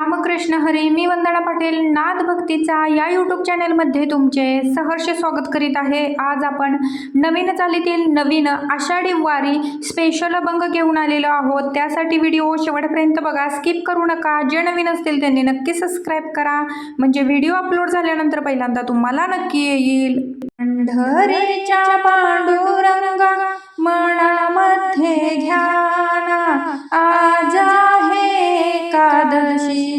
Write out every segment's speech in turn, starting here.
रामकृष्ण हरी मी वंदना पाटील नाद भक्तीचा या यूट्यूब चॅनलमध्ये तुमचे सहर्ष स्वागत करीत आहे. आज आपण नवीन चालीतील नवीन आषाढी वारी स्पेशल अभंग घेऊन आलेलो आहोत. त्यासाठी व्हिडिओ शेवटपर्यंत बघा. स्किप करू नका. जे नवीन असतील त्यांनी नक्की सबस्क्राईब करा. म्हणजे व्हिडिओ अपलोड झाल्यानंतर पहिल्यांदा तुम्हाला नक्की येईल. पंढरीच्या पांडुरंगा मनामध्ये घ्याना आजा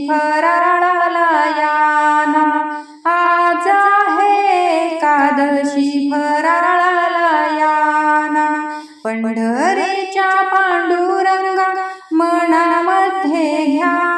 फराळाला आज आहे एकादशी फराळाला पंढरीच्या पांडुरंगा मनामध्ये घ्या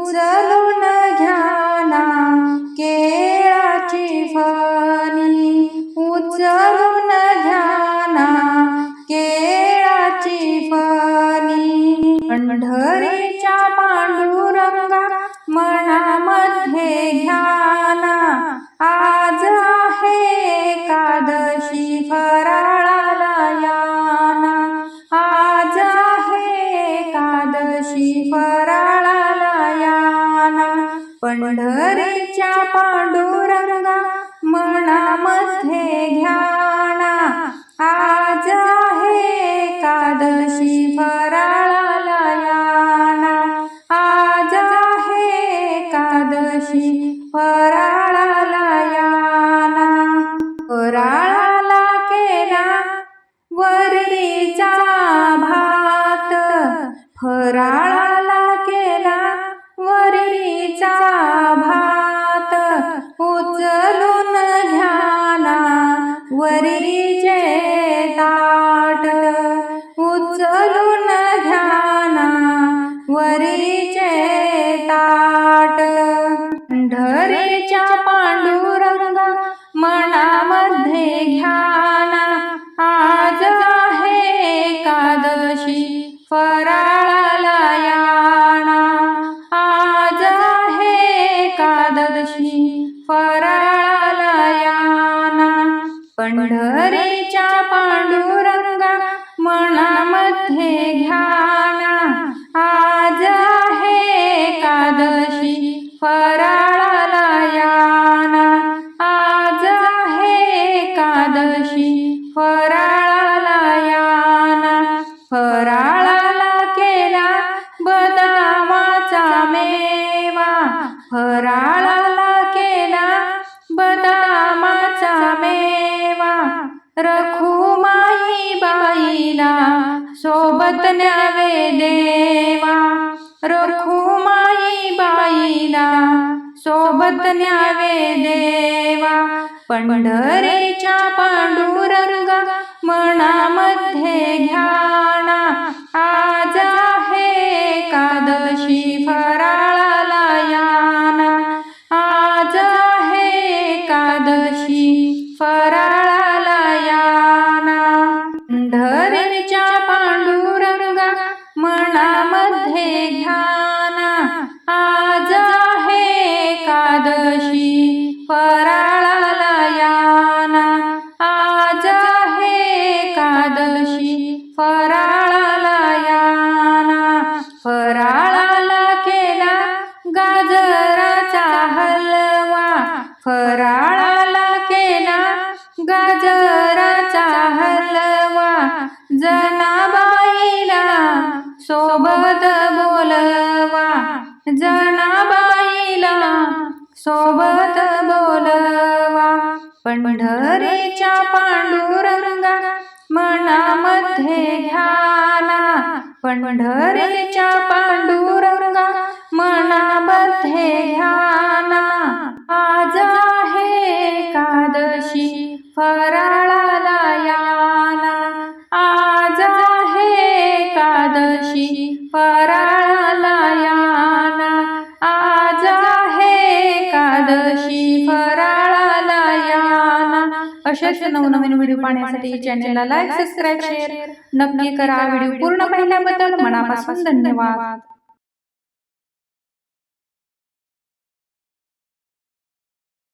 उचलून घ्याना केळाची फणी. उचलून घ्याना केळाची फणी. पंढरीच्या पांडुरंगा मनामध्ये घ्याना आज आहे एकादशी फराळाला याना आज आहे एकादशी फरा पंढरीच्या पांडुरंगा मनामध्ये घ्याना. आज आहे एकादशी फराळाला याना. आज आहे एकादशी फराळाला याना. फराळाला केला वरीचा भात. फराळ वरीचे ताट उचलून घ्याना वरीचे ताट. पंढरीच्या पंढरीच्या पांडुरंगा मनामध्ये घ्याना. आज आहे एकादशी फराळाला याना. आज आहे एकादशी फराळाला याना. फराळाला बाईला सोबत न्यावे देवा. पंढरेच्या पांडुरंगा मनामध्ये घ्याना. आज आहे एकादशी फराळाला याना. आज आहे एकादशी फराळाला एकादशी फराळाला याना आज आहे एकादशी फराळाला याना फराळाला केला गाजराचा हलवा. फराळाला केला गाजराचा हलवा. जनाबाईला सोबत बोलवा. जनाबाईला सोबत बोलवा. पंढरीच्या पांडुरंगा मनामध्ये घ्याला. पंढरीच्या पांडुरंगा मनामध्ये घ्या अशाच नवनवीन व्हिडिओ पाहण्यासाठी चॅनलला लाईक सबस्क्राईब शेअर नक्की करा. व्हिडिओ पूर्ण पाहिल्याबद्दल मनापासून धन्यवाद.